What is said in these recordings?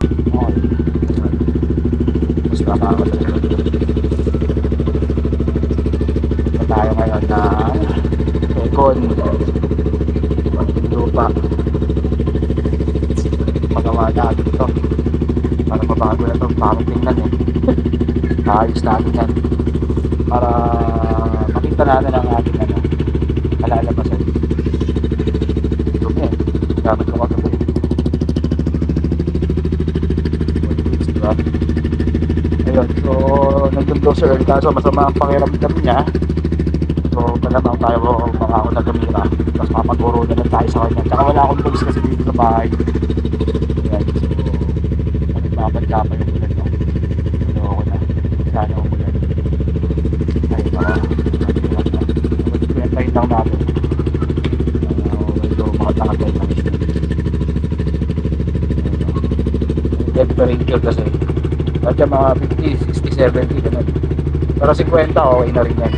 Mas nakaka Ito tayo ngayon na Econ. Lupa. Magawa natin ito. Para mabago na ito. Parang tingnan eh. Ayos natin yan. Para makita natin ang ating ano. Kalalabasan. Dumi eh. Gamit ko kagabi. Diba? Ayun, so nandun daw si Earl kaso masama ang pakiramdam niya. So malamang tayo mga ako na gamira. Tapos mapaguro na lang tayo sa kanya. Tsaka wala akong tools kasi dito sa bahay. Ayan, so nagbabadya pa yung ulan no. Ano ako na. Sana umulan. Ay, baka. Mahirap na. Mag-kwentahin lang natin. Uh, medyo makatanggal lang siya. Kasi. Yung mga 50, 60, 70, ganun. Pero 50, okay na rin yan.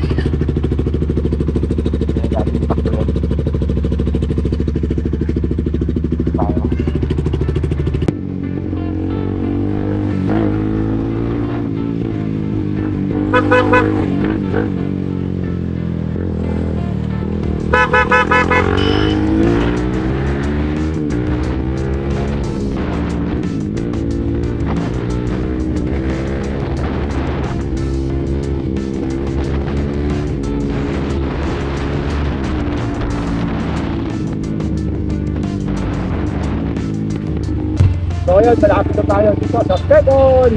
So ayun, malapit na tayo dito sa Pebon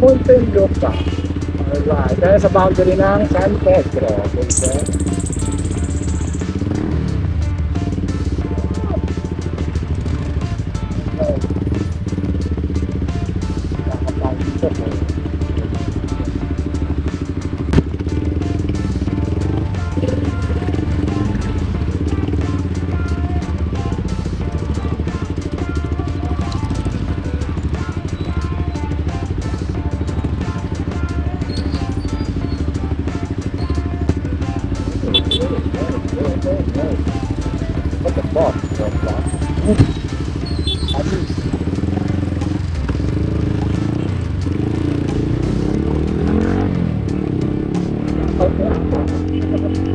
Mountain Lupa. Alright, dahil sa boundary ng San Pedro. Okay. What the fuck? What the fuck? I mean,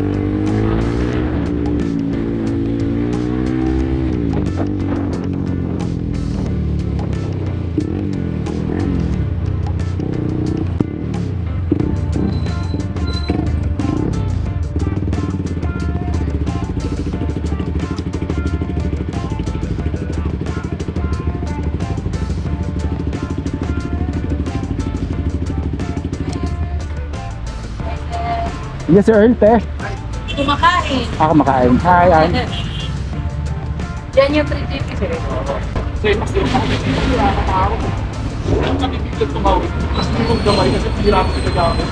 Yes, sir, Earl, te. Kumakain. Ako makain. Hi, Ann. Yan yung 350 sir. Kasi mas yung ako kasi wala na tao. Ang kami biglang tumawid. Mas hindi mong gamay kasi pira ko pinagamit.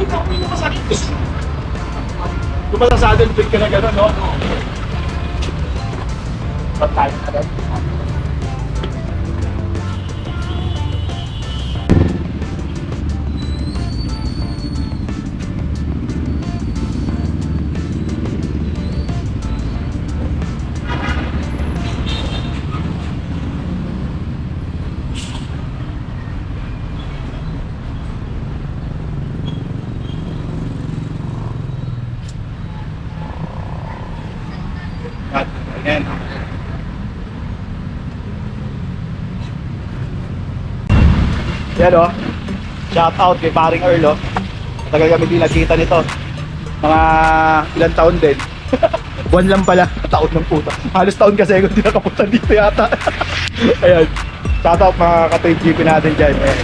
Ikaw mo yung masakit. Ba sa saddle bag ka na gano'n, no? Ba't tayo na rin? Shout out kay paring Earl o. Tagal kami din nakita nito. Mga ilang taon din. Buwan lang pala. Taon ng puta. Halos taon kasi ako hindi nakapunta dito yata. Ayan. Shout out mga ka-trade GP natin dyan. Ayan.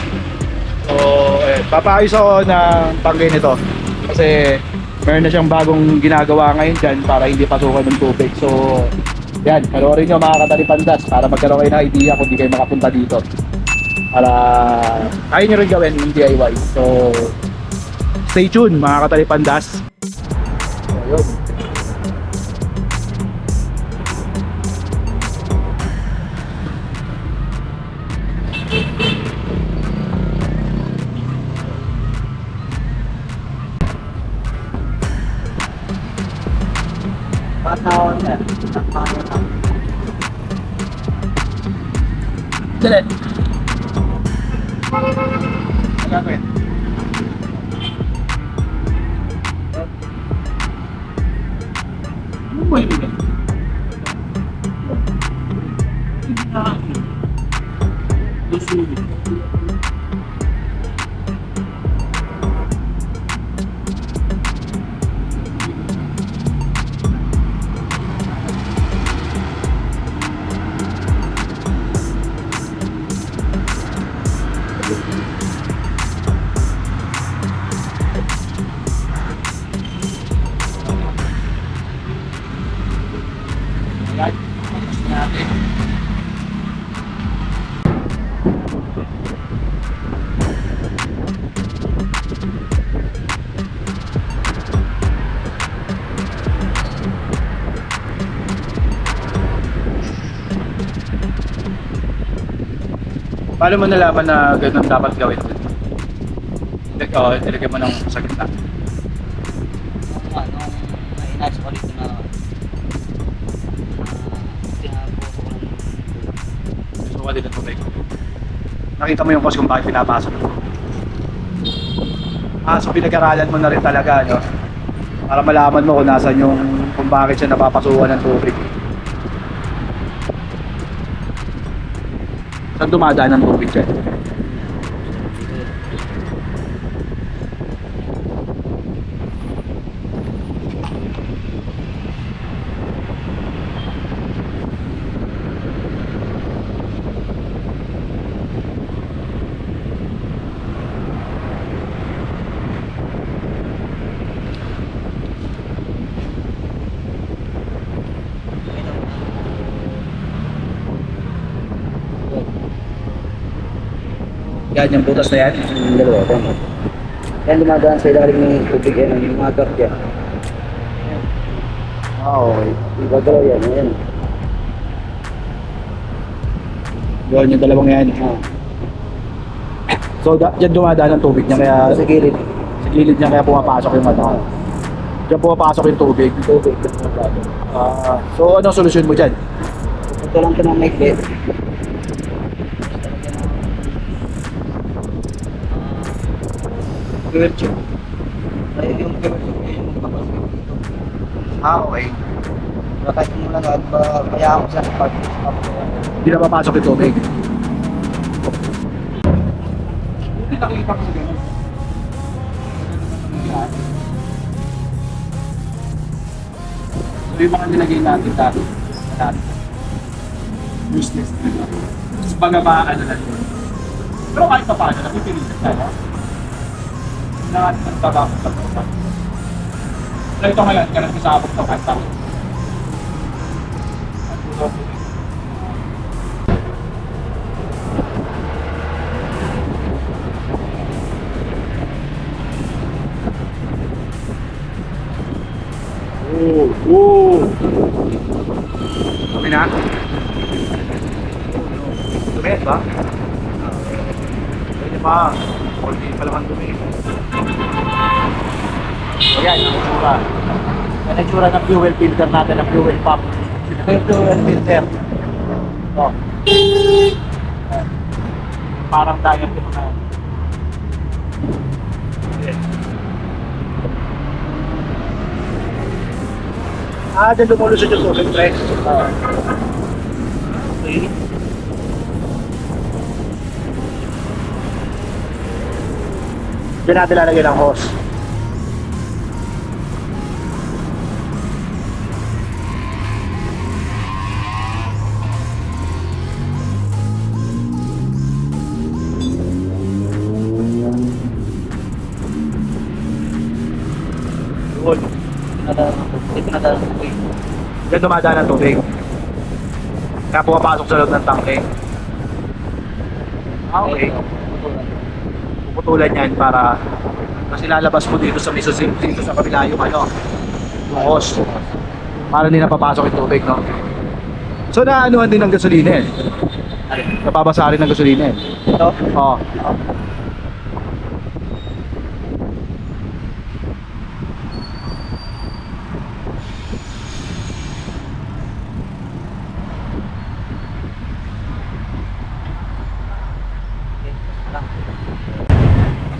So, ayan. Papaayos ako ng tanggay nito. Kasi meron na siyang bagong ginagawa ngayon dyan para hindi pasukan ng tubig. So, yan, panoorin nyo mga katalipandas para magkaroon kayo ng idea kung di kayo makapunta dito. Para kaya nyo rin gawin yung DIY. So, stay tuned mga katalipandas. So, yun. Ayan. Paano mo nalaman na ganun dapat gawin? Like, oh, ilagay mo ng sa gitna. ano, na-inaas ko dito na ah, So, wali ng tubig. Nakita mo yung cause kung bakit pinapasok. Ah, so pinag-aralan mo na rin talaga, no? Para malaman mo kung nasan yung, kung bakit siya napapasukan ng tubig. Saan dumadaan ng tubig dyan? Yan, yung butas na yan. Yung dalawa, tama. Yan dumadaan sa ilalim ng tubig yan, yung mga gap yan. Ah, okay. Yung gagalaw yan, yan. Yun, yung dalawang yan. Ah, So, da- dyan dumadaan ng tubig niya, kaya sa gilid. sa gilid niya kaya pumapasok yung ano. Diyan pumapasok yung tubig. Tubig. Ito Ah, so, anong solusyon mo dyan? lang ito ng maikli. Diretso. Ay, yung kemerso ko yung magpapasok dito. Ah, okay. Kaya kahit yung malagad, ba, kaya ako sa part. Hindi na papasok yung tubig. Nakikita ko sa ganun. So yung mga nilagay natin dati, dati, useless. Tapos baga ba, ano na yun. Pero kahit pa paano, napipilitan tayo. Na trabaho sa pagkakas. Ito ngayon, ka nang masabog sa kahit fuel filter natin, ng fuel pump. Ito yung fuel filter. Ito. Ayan. Parang dayang ito na. Ah, dyan lumulusot yung tubig, pre. Okay. Diyan natin lalagyan ng hose. Pinadaan ng tubig. Pinadaan ng tubig. Diyan dumadaan ang tubig. Kaya pumapasok sa loob ng tangke. Ah, okay. Puputulan yan para kasi lalabas mo dito sa miso dito sa kabila yung ano, yung hose. Para hindi napapasok yung tubig, no? So naanuhan din ng gasolina eh. Napabasa rin ng gasolina eh. Ito? Oo. Okay.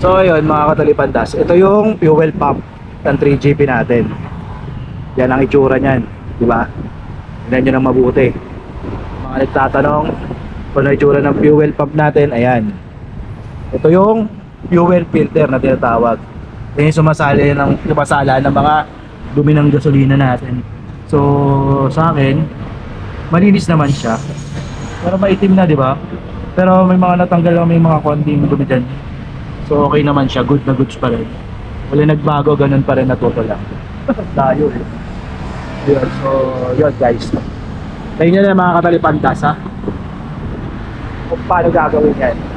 So ayun mga katalipandas, ito yung fuel pump ng 3GP natin. Yan ang itsura niyan, di ba? Tignan nyo ng mabuti. Mga nagtatanong kung ano itsura ng fuel pump natin, ayan. Ito yung fuel filter na tinatawag. Ito yung sumasali ng, sumasala ng mga dumi ng gasolina natin. So, sa akin, malinis naman siya. Pero maitim na, di ba? Pero may mga natanggal lang, may mga konting dumi dyan. So, okay naman siya. Good na goods pa rin. Wala nagbago, ganun pa rin natuto lang. Tayo eh. Yun, so, yun guys. Tayo nyo na mga katalipantas ha. Kung paano gagawin yan.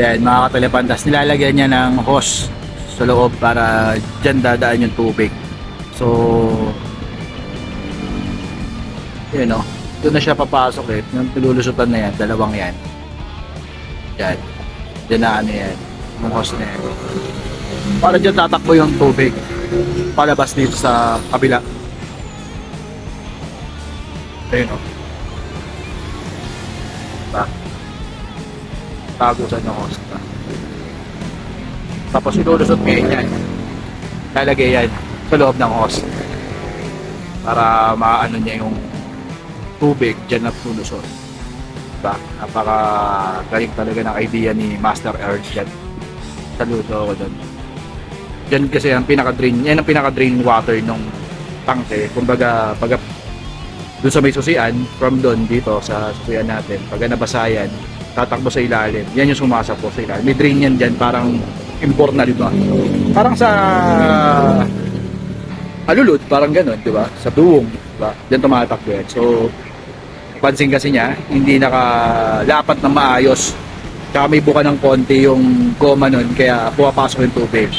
Yan, mga katalipantas, nilalagyan niya ng hose sa loob para dyan dadaan yung tubig. So, yun o. Doon na siya papasok eh. Yung nilulusutan na yan, dalawang yan. Yan. Yan na ano yan. Yung hose na yan. Para dyan tatakbo yung tubig. Palabas dito sa kabila. Ayun o. tago sa ng host ka. Tapos ilulusot ngayon yan. Lalagay yan sa loob ng host. Para maano niya yung tubig dyan na tulusot. Diba? Napaka galing talaga ng idea ni Master Earth dyan. Saludo ako dyan. Dyan kasi ang pinaka-drain, yan ang pinaka-drain water nung tangke. Kumbaga, pag doon sa may susian, from doon dito sa susian natin, pag nabasa yan, tatakbo sa ilalim. Yan yung sumasapo sa ilalim. May drain yan dyan, parang import na, di ba? Parang sa alulod, parang ganun, di ba? Sa duwong, di ba? Diyan tumatakbo yan. So, pansin kasi niya, hindi nakalapat ng maayos. Tsaka may buka ng konti yung goma nun, kaya pumapasok yung tubig.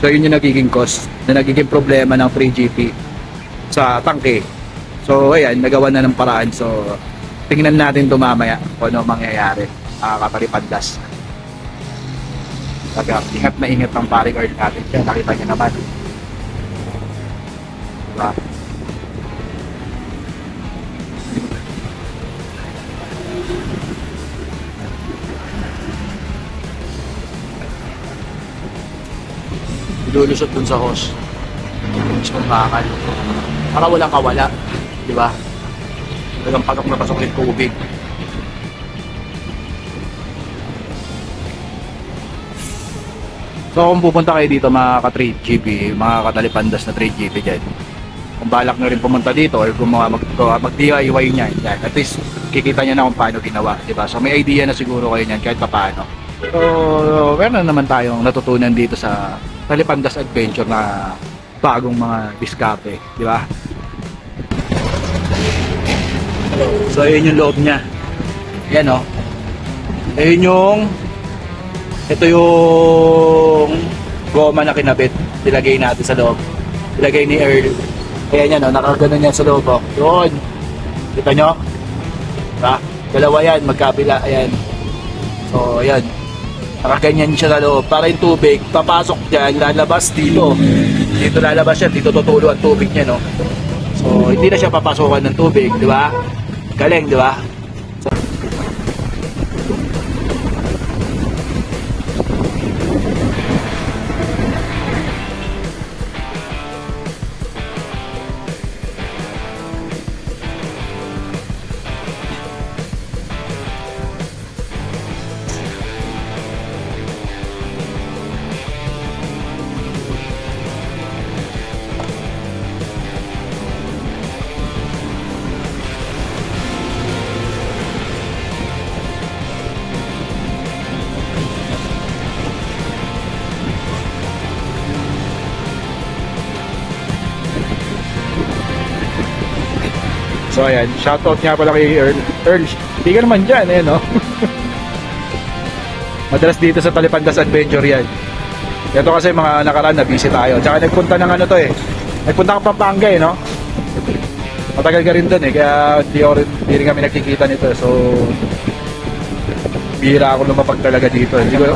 So, yun yung nagiging cause, na nagiging problema ng 3GP sa tangke. So, ayan, nagawa na ng paraan. So, tingnan natin ito mamaya kung ano mangyayari uh, kapalipandas. Taga, ingat na ingat ang paring earth natin. Kaya nakita niyo naman. Diba? lulusot dun sa hose. Mismong bakal para walang kawala. Di ba Talagang pasok na pasok yung tubig. So kung pupunta kayo dito mga ka-3GP, mga katalipandas na 3GP dyan, kung balak nyo rin pumunta dito or kung mga mag, mag DIY niya, at least kikita nyo na kung paano ginawa, di ba? So may idea na siguro kayo niyan kahit pa paano. So meron na naman tayong natutunan dito sa Talipandas Adventure na bagong mga diskape, di ba? So, ayun yung loob niya. Yan, oh. Ayun yung ito yung goma na kinabit. Ilagay natin sa loob. Ilagay ni Earl. Ayan yan, oh. Nakaganon yan sa loob, oh. Doon. Kita nyo? Diba? Dalawa yan, magkabila. Ayan. So, ayan. Nakaganyan siya sa loob. Para yung tubig, papasok dyan, lalabas dito. Dito lalabas yan. Dito tutulo ang tubig niya, no? So, hindi na siya papasukan ng tubig, di ba? Galing, di ba? So ayan, shoutout nga pala kay Earl. Earl, hindi ka naman dyan eh, no? Madalas dito sa Talipandas Adventure yan. Ito kasi mga nakaraan na busy tayo. Tsaka nagpunta ng ano to eh. Nagpunta ka Pampanga eh, no? Matagal ka rin doon eh, kaya ako rin, hindi rin kami nakikita nito. So, bihira ako lumapag talaga dito. Hindi ko,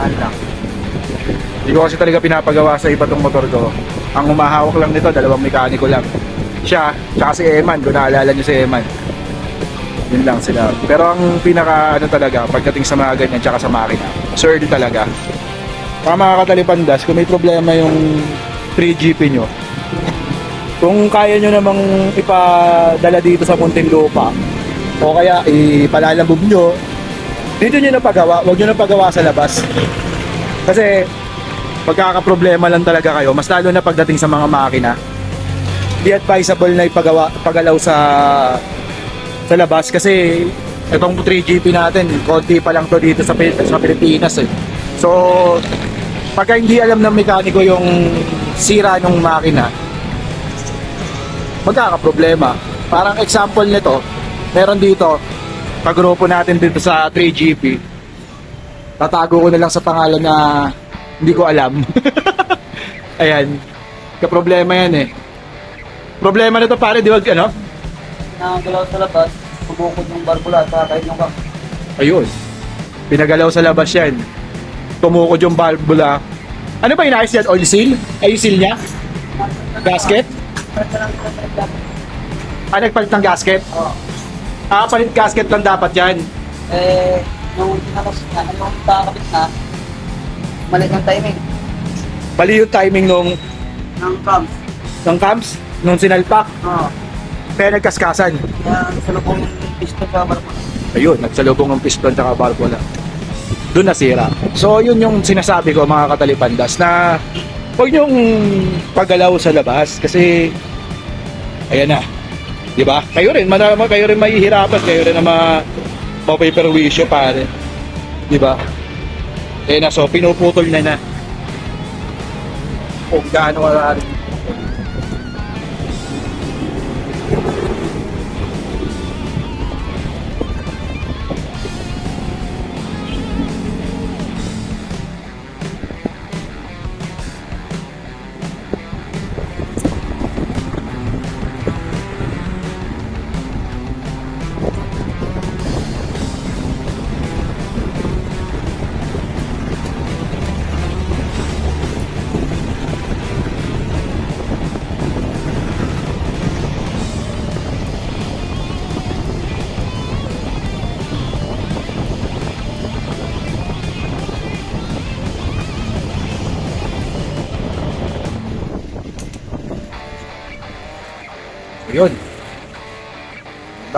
hindi ko kasi talaga pinapagawa sa iba tong motor ko. Ang umahawak lang nito, dalawang mekaniko lang. Siya, tsaka si Eman, kung naalala niyo si Eman. Yun lang sila. Pero ang pinaka ano talaga, pagdating sa mga ganyan, tsaka sa makina, Sir talaga. Mga mga katalipandas, kung may problema yung 3GP nyo, kung kaya nyo namang ipadala dito sa Muntinlupa, o kaya ipalalabog nyo, dito nyo na pagawa, huwag nyo na pagawa sa labas. Kasi pagkakaproblema lang talaga kayo, mas lalo na pagdating sa mga makina, di advisable na ipagawa, pagalaw sa sa labas kasi itong 3GP natin, konti pa lang to dito sa, sa Pilipinas eh. So, pagka hindi alam ng mekaniko yung sira ng makina, magkakaproblema. Parang example nito, meron dito, kagrupo natin dito sa 3GP, tatago ko na lang sa pangalan na hindi ko alam. Ayan, kaproblema yan eh. Problema na to pare, di ba ano? Nakagalaw sa labas, bumukod yung barbulata kahit yung kap. Ayun. Pinagalaw sa labas yan. Tumukod yung valvula. Ano ba inayos yan? Oil seal? Ay, yung seal niya? Gasket? Ah, nagpalit ng gasket? Oo. Ah, palit gasket lang dapat yan. Eh, nung tinapos na, nung kakabit na, mali ang timing Bali yung timing nung, ng cams. ng cams, nung sinalpak, Oo. kaya nagkaskasan. Kaya sa lubong piston sa barbulata. Ayun, nagsalubong ng piston tsaka valvula. Doon nasira. So, yun yung sinasabi ko mga katalipandas na huwag niyong paggalaw sa labas kasi ayan na. 'Di ba? Kayo rin, marama kayo rin mahihirapan, kayo rin na ma mapaperwisyo pare. 'Di ba? Eh na so pinuputol na na. Kung gaano ka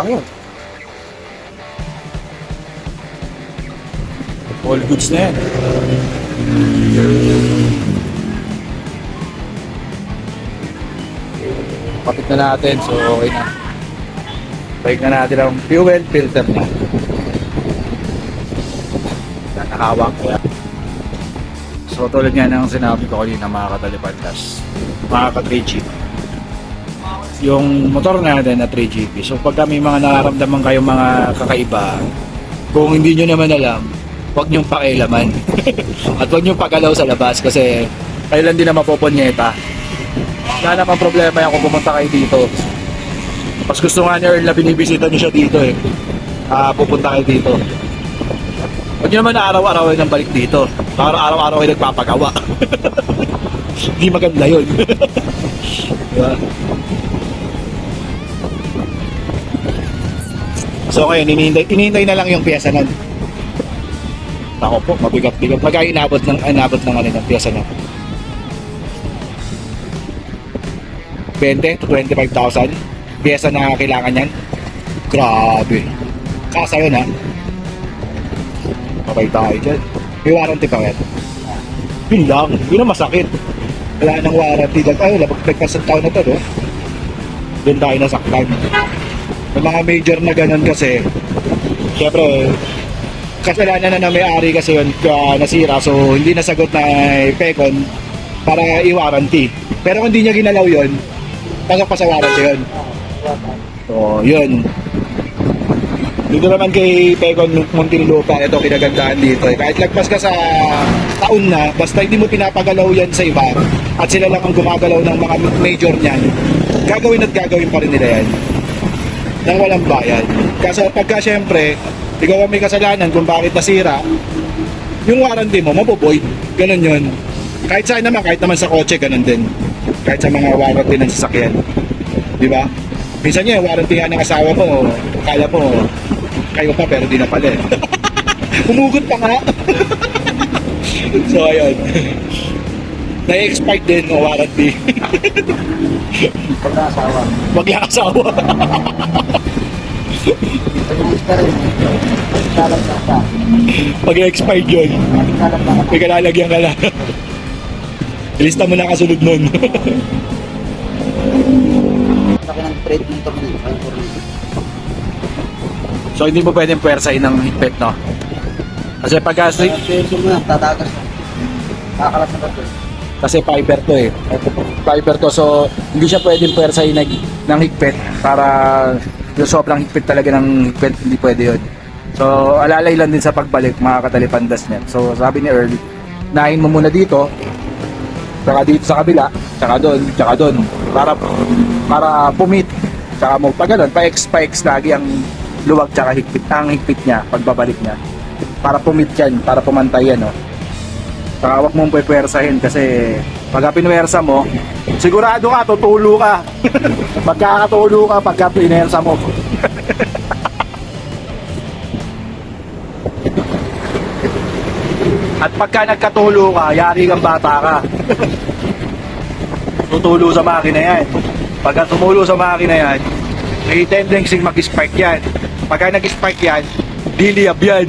Lang yun. All goods na yan. Kapit na natin, so okay na. Balik na natin ang fuel filter na. Nakahawak kaya. So tulad nga ng sinabi ko kanina mga katalipantas, mga ka-3G, yung motor natin na 3GP. So pagka may mga nararamdaman kayong mga kakaiba, kung hindi nyo naman alam, huwag nyong pakialaman. At huwag nyong pagalaw sa labas kasi kayo lang din na mapoponyeta. Wala naman problema yan kung pumunta kayo dito. Mas gusto nga ni Earl na binibisita nyo siya dito eh. Ah, pupunta kayo dito. Huwag nyo naman na araw-araw ng balik dito. Para araw-araw ay nagpapagawa. Hindi maganda yun. diba? So ngayon, inihintay, inihintay na lang yung pyesa nun. Ako po, mabigat-bigat. Magka inabot ng, inabot ng ano ng pyesa nun. 20 to 25,000 pyesa na kailangan yan. Grabe. Kasa yun ha. Okay tayo dyan. May warranty pa yan. Yun lang. Yun ang masakit. Wala nang warranty. Dag, ay, labag nagkasang taon na to, no? Doon tayo nasaktan. Yung mga major na ganun kasi, syempre, kasalanan na na may-ari kasi yun ka nasira so hindi nasagot na pekon para i-warranty. Pero kung hindi niya ginalaw yun, pasok pa sa warranty yun. So, yun. Dito naman kay Pecon Muntinlupa, ito kinagandahan dito. Eh. Kahit lagpas ka sa taon na, basta hindi mo pinapagalaw yan sa iba at sila lang ang gumagalaw ng mga major niyan, gagawin at gagawin pa rin nila yan. Nang walang bayad. Kasi pagka syempre, ikaw ang may kasalanan kung bakit nasira, yung warranty mo, maboboid. Ganon yun. Kahit saan naman, kahit naman sa kotse, ganon din. Kahit sa mga warranty ng sasakyan. Di ba? Minsan niya, warranty nga ng asawa mo, kala mo, kayo pa pero di na pala eh. Humugot pa nga. so, ayun. Na-expired din o warranty. Pag nakasawa. Pag expired yun, may kalalagyan ka na. Ilista mo na kasunod nun. So, hindi mo pwedeng pwersahin ng higpit, no? Kasi pagka yan, tatagas na. Kakalat na ka. Kasi fiber to eh. Fiber to so hindi siya pwedeng pwersahin ng, ng higpit para yung sobrang higpit talaga ng higpit hindi pwede yun. So alalay lang din sa pagbalik mga katalipandas niya. So sabi ni Earl, nahin mo muna dito, tsaka dito sa kabila, tsaka doon, tsaka doon para para pumit. Tsaka mo pag ganun, pa-X lagi ang luwag tsaka higpit, ang higpit niya pagbabalik niya. Para pumit yan, para pumantay yan, no? Saka huwag mong pwepwersahin kasi pagka pinwersa mo, sigurado ka, tutulo ka. Magkakatulo ka pagka pinwersa mo. At pagka nagkatulo ka, yari kang bata ka. Tutulo sa makina yan. Pagka tumulo sa makina yan, may tendency mag-spark yan. Pagka nag-spark yan, diliyab yan.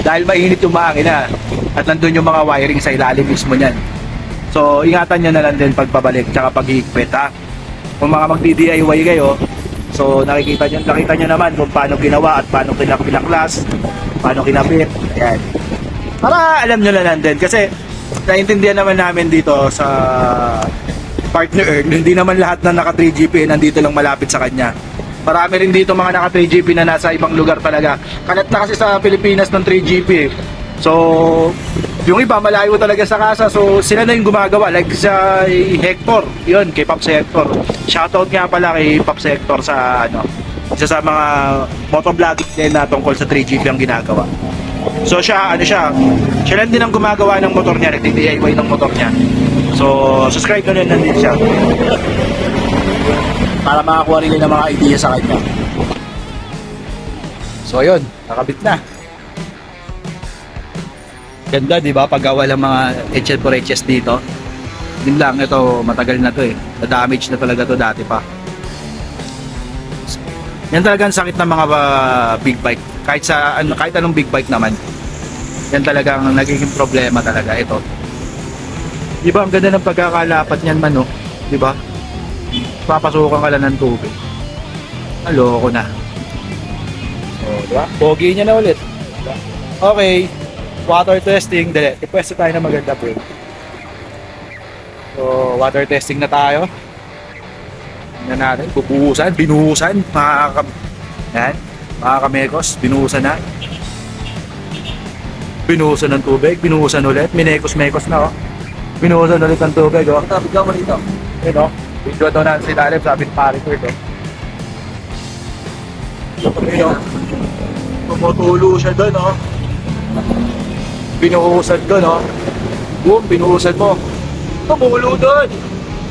Dahil mainit yung makina at nandun yung mga wiring sa ilalim mismo niyan. So, ingatan nyo na lang din pagpabalik tsaka paghihigpit ha. Kung mga magdi-DIY kayo, so nakikita nyo, nakita nyo naman kung paano ginawa at paano pinaklas, paano kinabit. Ayan. Para alam nyo na lang din kasi naintindihan naman namin dito sa partner Earl, hindi naman lahat na naka 3GP nandito lang malapit sa kanya. Marami rin dito mga naka 3GP na nasa ibang lugar talaga. Kalat na kasi sa Pilipinas ng 3GP eh. So, yung iba malayo talaga sa kasa. So, sila na yung gumagawa. Like sa Hector, yun, kay Pops Hector. Shoutout nga pala kay Pops Hector sa ano, isa sa mga motovlogging din na tungkol sa 3GP ang ginagawa. So siya, ano siya, siya lang din ang gumagawa ng motor niya, nagdi-DIY ng motor niya. So, subscribe ko rin nandito siya. Para makakuha rin ng mga idea sa kanya. So, ayun, nakabit na. Ganda, di ba? Pag walang mga HL for HS dito. Yun lang, ito, matagal na to eh. Na-damage na talaga to dati pa. Yan talaga ang sakit ng mga uh, big bike. Kahit sa ano, kahit anong big bike naman. Yan talaga ang nagiging problema talaga ito. Di ba ang ganda ng pagkakalapat niyan man no? Di ba? Papasukan ka lang ng tubig. Aloko na. So, di ba? Pogi niya na ulit. Diba? Okay. Water testing. Dali. Ipwesto tayo na maganda bro. So, water testing na tayo. Tingnan natin. Bubuhusan. Binuhusan. Mga kam- yan. Mga kamekos. Binuhusan na. Binuhusan ng tubig. Binuhusan ulit. Minekos-mekos na oh. Binuhusan ulit ng tubig oh. Ito, bigyan mo dito. Yun o. Video daw na si Talib, sabi ni Pari Kurt o. Yun o. Tumutulo siya doon o. Binuhusan doon o. Boom, binuhusan mo. Tumulo doon.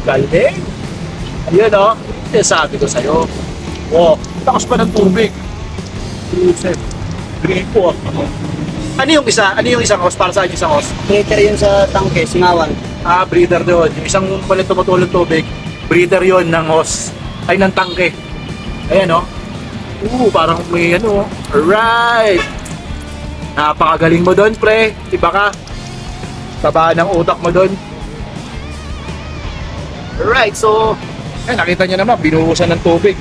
Galing. Ayan o. Eh, sabi ko sa'yo. Oh, takas pa ng tubig. Binuhusan. Gripo. Ano yung isa? Ano yung isang hose? Para sa isang hose? Creator yun sa tangke, singawan. Ah, breather doon. Yung isang palit tumutulong tubig, breather yon ng hose. Ay, ng tangke. Ayan, oh. Oo, parang may ano. Alright. Napakagaling mo doon, pre. Iba ka. Taba ng utak mo doon. Alright, so, eh, nakita niyo naman, binuhusan ng tubig.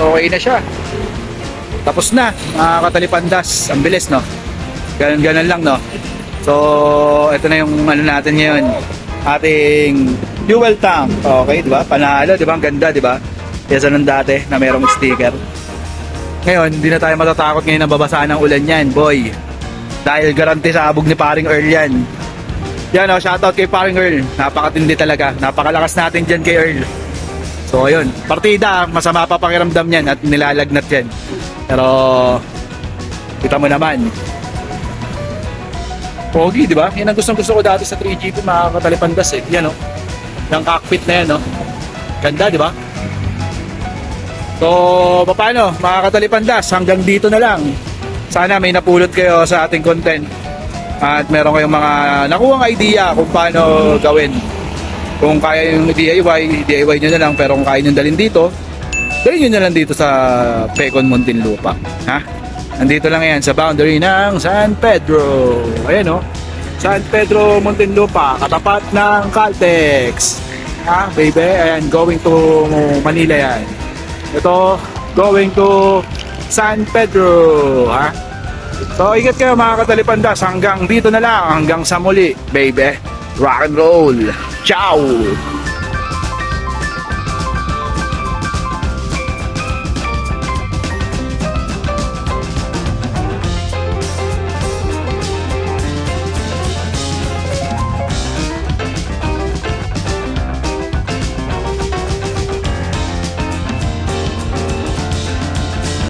Okay na siya. Tapos na, mga katalipandas. Ang bilis, no? Ganun, ganun lang, no? So, ito na yung ano natin ngayon. Ating fuel tank. Okay, di ba? Panalo, di ba? Ang ganda, di ba? Kesa nung dati na merong sticker. Ngayon, hindi na tayo matatakot ngayon na babasaan ng ulan yan, boy. Dahil garanti sa abog ni paring Earl yan. Yan o, shoutout kay paring Earl. Napakatindi talaga. Napakalakas natin dyan kay Earl. So ayun, partida, masama pa pakiramdam yan at nilalagnat yan. Pero, kita mo naman. Pogi, di ba? Yan ang gustong gusto ko dati sa 3GP, mga katalipandas eh. Yan o. Yung cockpit na yan o. Ganda, di ba? So, paano, mga katalipandas, hanggang dito na lang. Sana may napulot kayo sa ating content. At meron kayong mga nakuhang idea kung paano gawin. Kung kaya yung DIY, DIY nyo na lang. Pero kung kaya nyo dalhin dito, dalhin nyo na lang dito sa Pecon Muntinlupa. Ha? Nandito lang yan sa boundary ng San Pedro. Ayan o. San Pedro Muntinlupa, katapat ng Caltex. Ha, baby? Ayan, going to Manila yan. Ito, going to San Pedro. Ha? So, ingat kayo mga katalipandas. Hanggang dito na lang. Hanggang sa muli, baby. Rock and roll. Ciao!